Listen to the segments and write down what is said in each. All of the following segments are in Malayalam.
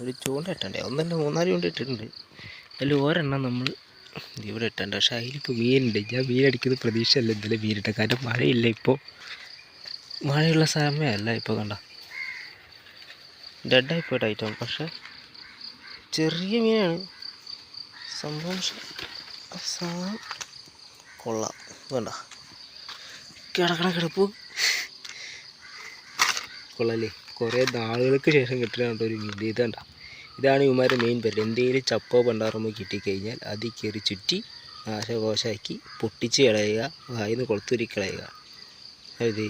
ഒരു ചൂണ്ട ഇട്ടണ്ടേ? ഒന്നല്ല മൂന്നാൽ ചൂണ്ട ഇട്ടിട്ടുണ്ട്. അതിൽ ഒരെണ്ണം നമ്മൾ ഇവിടെ ഇട്ടുണ്ട്. പക്ഷേ അതിലിപ്പോൾ മീനുണ്ട് ഞാൻ മീനടിക്കുന്നത് പ്രതീക്ഷയല്ല. ഇന്നലെ മീനിട്ട കാരണം മഴയില്ല ഇപ്പോൾ മഴയുള്ള സമയമല്ല ഇപ്പോൾ കണ്ട. ഡെഡായി പോയിട്ട് ഐറ്റം പക്ഷേ ചെറിയ മീനാണ്. സംഭവം സാധനം കൊള്ളാം. വേണ്ട. കിടക്കണ കിടപ്പ്. കൊള്ളാല്ലേ കുറേ നാളുകൾക്ക് ശേഷം കിട്ടുന്നുണ്ട് ഒരു മീൻ ഇത് ഇതാണ് ഇവന്മാരുടെ മെയിൻ പരിപാടി എന്തെങ്കിലും ചപ്പോ പണ്ടാറുമ്പോൾ കിട്ടിക്കഴിഞ്ഞാൽ അതിൽ കയറി ചുറ്റി നാശകോശാക്കി പൊട്ടിച്ച് കളയുക വായിന്ന് കൊളുത്തൂരി കളയുക. അതായത്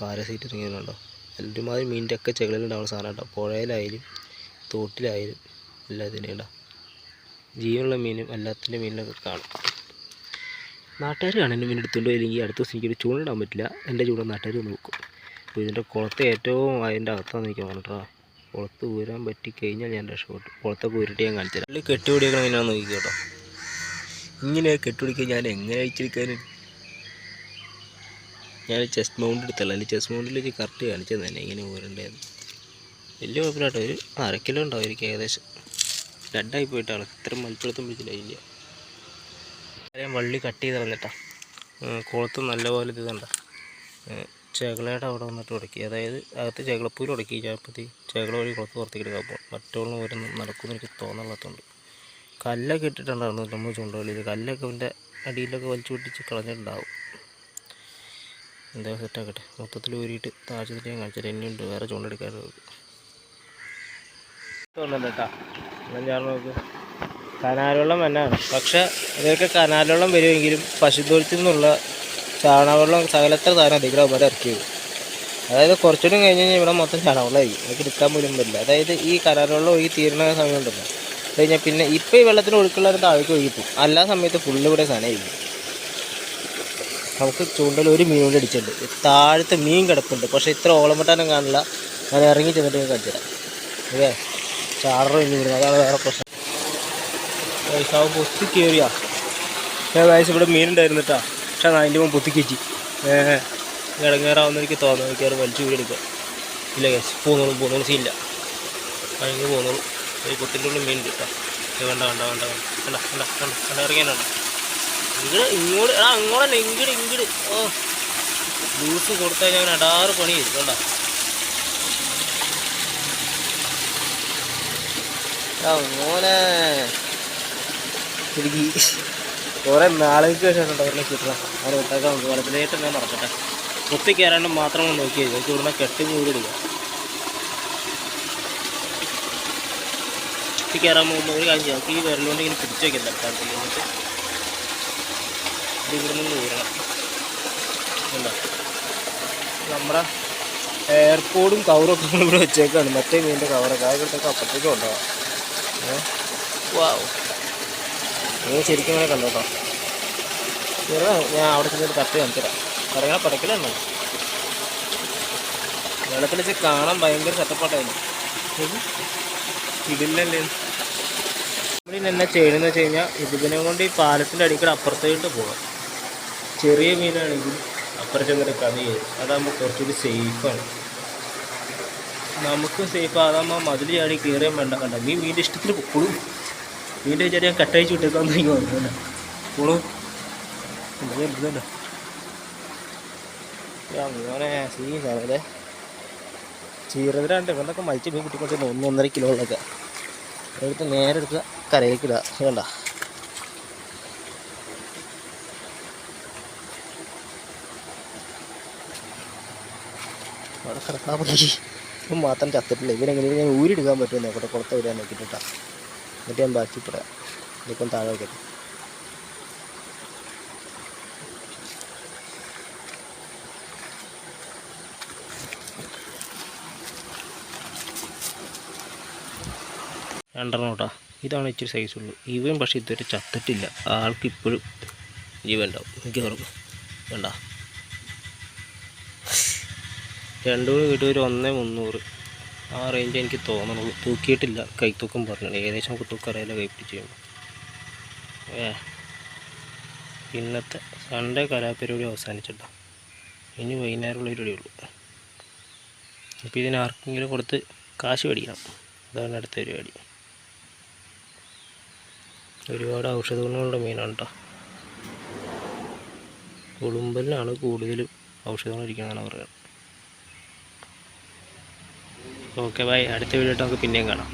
പാരസൈറ്റ് ഇറങ്ങിയിട്ടുണ്ടോ എല്ലാമാതിരി മീനിന്റെ ഒക്കെ ചെകളിലുണ്ടാവുന്ന സാധനം ഉണ്ടാവും പുഴയിലായാലും തോട്ടിലായാലും എല്ലാത്തിനും ഉണ്ടാവും ജീവനുള്ള മീനും എല്ലാത്തിന്റെ മീനിലൊക്കെ കാണും. നാട്ടുകാർ കാണും എന്റെ മീൻ എടുത്തുകൊണ്ട് ഇല്ലെങ്കിൽ അടുത്ത ദിവസം എനിക്കൊരു ചൂണ്ടിടാൻ പറ്റില്ല. എന്റെ ചൂണ്ട നാട്ടുകാർ നോക്കും. അപ്പോൾ ഇതിന്റെ കുളത്തെ ഏറ്റവും അതിന്റെ അകത്താണെന്ന് എനിക്ക് പറഞ്ഞിട്ടാ കുളത്ത് ഊരാൻ പറ്റി കഴിഞ്ഞാൽ ഞാൻ രക്ഷപ്പെട്ടു. കുളത്തൊക്കെ ഊരിട്ട് ഞാൻ കാണിച്ചു തരാം. കെട്ടുപിടിക്കണം എങ്ങനെയാണെന്ന് നോക്കി കേട്ടോ. ഇങ്ങനെ കെട്ടുപിടിക്കാൻ ഞാൻ എങ്ങനെ അയച്ചിരിക്കാൻ ഞാൻ ചെസ്റ്റ് മൗണ്ട് എടുത്തല്ല അല്ലെങ്കിൽ ചെസ്റ്റ് മൗണ്ടിൽ കറക്റ്റ് കാണിച്ചത് തന്നെ ഇങ്ങനെ ഊരണ്ടേന്ന്. വലിയ കുഴപ്പമില്ല കേട്ടോ. ഒരു അര കിലോ ഉണ്ടാവും ഏകദേശം. ഡെഡായി പോയിട്ടാണ്. ഇത്ര മത്സരത്തും പിടിച്ചില്ല ഞാൻ വള്ളി കട്ട് ചെയ്ത് കളഞ്ഞിട്ടാ കുളത്ത് നല്ലപോലെ ഇത് കണ്ട? ചേകളയുടെ അവിടെ വന്നിട്ട് ഉടക്കി. അതായത് അകത്ത് ചേകളപ്പൂര് ഉടക്കി ചാപ്പത്തി ചേകള വഴി കുളത്ത് പുറത്തേക്ക് അപ്പോൾ മറ്റുള്ള ഒരു നടക്കുമെന്ന് എനിക്ക് തോന്നാനുള്ളതുകൊണ്ട് കല്ലൊക്കെ ഇട്ടിട്ടുണ്ടായിരുന്നു നമ്മൾ ചൂണ്ടകളിൽ കല്ലൊക്കെ അവന്റെ അടിയിലൊക്കെ വലിച്ചു പൊട്ടിച്ച് കളഞ്ഞിട്ടുണ്ടാവും. എന്താ സെറ്റാക്കട്ടെ മൊത്തത്തിൽ ഊരിയിട്ട് താഴ്ചത്തിൽ ഞാൻ കാണിച്ചിട്ട് ഇനിയുണ്ട് വേറെ ചൂണ്ടെടുക്കാറുണ്ട് കേട്ടാ ഞാൻ നോക്ക്. കനാലുവെള്ളം തന്നെയാണ് പക്ഷേ ഇതൊക്കെ കനാലുവെള്ളം വരുമെങ്കിലും പശുത്തൊഴുത്തിൽ നിന്നുള്ള ചാണകവെള്ളം സകലത്ര സാധനം അധികം അവന്മാർ ഇറക്കിയത് അതായത് കുറച്ചുകൂടി കഴിഞ്ഞ് കഴിഞ്ഞാൽ ഇവിടെ മൊത്തം ചാണകവെള്ളമായി. എനിക്ക് എടുക്കാൻ പോലും പറ്റില്ല. അതായത് ഈ കരാറുവെള്ളം ഒഴുകി തീരുന്ന സമയം ഉണ്ടല്ലോ. കഴിഞ്ഞാൽ പിന്നെ ഇപ്പോൾ ഈ വെള്ളത്തിന് ഒഴുക്കുള്ള താഴേക്ക് ഒഴുകിപ്പോവും അല്ലാ സമയത്ത് ഫുള്ള് ഇവിടെ സാധനമായിരിക്കും നമുക്ക് ചൂണ്ടൽ ഒരു മീൻ കൊണ്ട് അടിച്ചിട്ടുണ്ട്. താഴത്തെ മീൻ കിടപ്പുണ്ട്. പക്ഷേ ഇത്ര ഓളമട്ടാനും കാണില്ല. ഞാൻ ഇറങ്ങി ചെന്നിട്ട് ഞാൻ കാണിച്ചു തരാം ഓക്കെ ചാടറോ അതാണ് വേറെ പ്രശ്നം. അവൻ പൊത്തി കയറിയാ ഞാൻ വയസ്സ് ഇവിടെ മീൻ പക്ഷെ അതിന്റെ മുമ്പ് പൊത്തിക്കറ്റി ഇടങ്ങേറാവുന്ന എനിക്ക് തോന്നുന്നു. എനിക്ക് മിക്കവാറും വലിച്ചു വീടെടുക്കുക ഇല്ല ഗ്യാസ് പോകുന്നോളും പോകുന്നോളും സീനില്ല കഴിഞ്ഞ് പോകുന്നോളും ഈ പൊത്തിന്റെ ഉള്ളിൽ മീൻ കിട്ടാം വേണ്ട വേണ്ട വേണ്ട വേണ്ട. വേണ്ട വേണ്ട വേണ്ട. ഇറങ്ങിയാണ്ട ഇങ്ങോട്ട് ഇങ്ങോട്ട് ആ അങ്ങോട്ടല്ല ഇങ്ങോട്ട് ഇങ്ങോട്ട് ഓ. ജ്യൂസ് കൊടുത്താൽ ഞാൻ അടാറ് പണി ചെയ്തോണ്ട മോനെ. തിരികെ കുറേ നാളുകൾക്ക് ശേഷം കിട്ടണം അവിടെ വിട്ടേക്കാൻ നമുക്ക് വെള്ളത്തിലേട്ട് ഞാൻ മറക്കട്ടെ. കുത്തി കയറാണ്ട് മാത്രം നോക്കി എനിക്ക് ചൂടിനെ കെട്ടി മൂടിടുക കുത്തി കയറാൻ പോകുമ്പോൾ ഒരു കാര്യം ചെയ്യാം. ഈ വിരലുകൊണ്ട് ഇങ്ങനെ പിടിച്ചു വയ്ക്കാം നമ്മുടെ എയർപോർട്ടും കവറൊക്കെ ഇവിടെ വെച്ചേക്കാണ്. മറ്റേ മീനിന്റെ കവറൊക്കെ. അതൊക്കെ അപ്പുറത്തേക്കും ഉണ്ടാവാം ഏ? വാവ് നീ ശരിക്കും ഇങ്ങനെ കണ്ടോട്ടോ ചെറുതാ ഞാൻ അവിടെ ചെന്നിട്ട് തട്ടി കാണിച്ചുതരാം. കറങ്ങാൻ പടക്കലാണ് വെള്ളത്തിൽ വെച്ച് കാണാൻ ഭയങ്കര സെറ്റപ്പാട്ടായിരുന്നു ഇതില്ലല്ലേ? നമ്മൾ എന്നാ ചെയ്യണമെന്ന് വെച്ച് കഴിഞ്ഞാൽ ഇതിനെ കൊണ്ട് ഈ പാലത്തിന്റെ അടിക്കടെ അപ്പുറത്തേട്ട് പോകാം ചെറിയ മീനാണെങ്കിൽ അപ്പുറത്ത് ചെന്നിട്ട് കഥ ചെയ്യും അതാകുമ്പോൾ കുറച്ചുകൂടി സേഫാണ് നമുക്കും സേഫ് അതാകുമ്പോൾ മതിൽ ചാടി കയറിയാൻ വേണ്ട. കണ്ട? മീൻ മീന്റെ ഇഷ്ടത്തിൽ പൊക്കോളും ഇതിന്റെ ചെറിയ ഞാൻ കട്ടഴിച്ച് വിട്ടേക്കാന്ന് എനിക്ക് തോന്നുന്നുണ്ട് പോണു എന്തെങ്കിലും ഇടുന്നുണ്ടോ അങ്ങനെ സീസാണ് അല്ലേ ചീരതിരാണ്ട് ഇവന്നൊക്കെ മരിച്ച് മീൻ കിട്ടിക്കൊണ്ടിരുന്നു ഒന്ന് ഒന്നര കിലോ ഉള്ളൊക്കെ അവിടുത്തെ നേരെ എടുക്കുക കരയിലേക്ക് വേണ്ട അവിടെ കിടക്കാൻ പറ്റി. ഇപ്പം മാത്രം ചത്തിട്ടില്ല. ഇവരെങ്ങനെ ഞാൻ ഊരിടുക്കാൻ പറ്റുമെന്നേ കൂടെ കൊടുത്ത വരാൻ നോക്കിയിട്ടാ എന്നിട്ട് ഞാൻ ബാക്കി പറയാം. ഇതിപ്പം താഴെ വയ്ക്കട്ടെ രണ്ടെണ്ണം കേട്ടോ. ഇതാണ് ഇച്ചിരി സൈസ് ഉള്ളൂ. ഇവൻ പക്ഷേ ഇതുവരെ ചത്തിട്ടില്ല. ആൾക്ക് ഇപ്പോഴും ജീവൻ ഉണ്ടാവും. എനിക്ക് മിക്കവാറും വേണ്ട. രണ്ടു കിട്ടും ഒന്നേ മുന്നൂറ്. ആ റേഞ്ച് എനിക്ക് തോന്നണുള്ളൂ തൂക്കിയിട്ടില്ല. കൈത്തൂക്കം പറഞ്ഞു ഏകദേശം നമുക്ക് തൂക്കം അറിയാലോ കൈ പിടിച്ച് ചെയ്യുമ്പോൾ ഏ. ഇന്നത്തെ സൺഡേ കലാപരിപാടി അവസാനിച്ചിട്ടോ. ഇനി വൈകുന്നേരമുള്ള പരിപാടി ഉള്ളൂ. അപ്പോൾ ഇതിന് ആർക്കെങ്കിലും കൊടുത്ത് കാശ് മേടിക്കണം. അതാണ് അടുത്ത പരിപാടി. ഒരുപാട് ഔഷധ ഗുണങ്ങളുടെ മീനാണ് കേട്ടോ ഉളുമ്പലിനാണ് കൂടുതലും ഔഷധങ്ങൾ ഇരിക്കുന്നതാണ് പറയുന്നത് ഓക്കെ ബൈ. അടുത്ത വീഡിയോ നമുക്ക് പിന്നെയും കാണാം.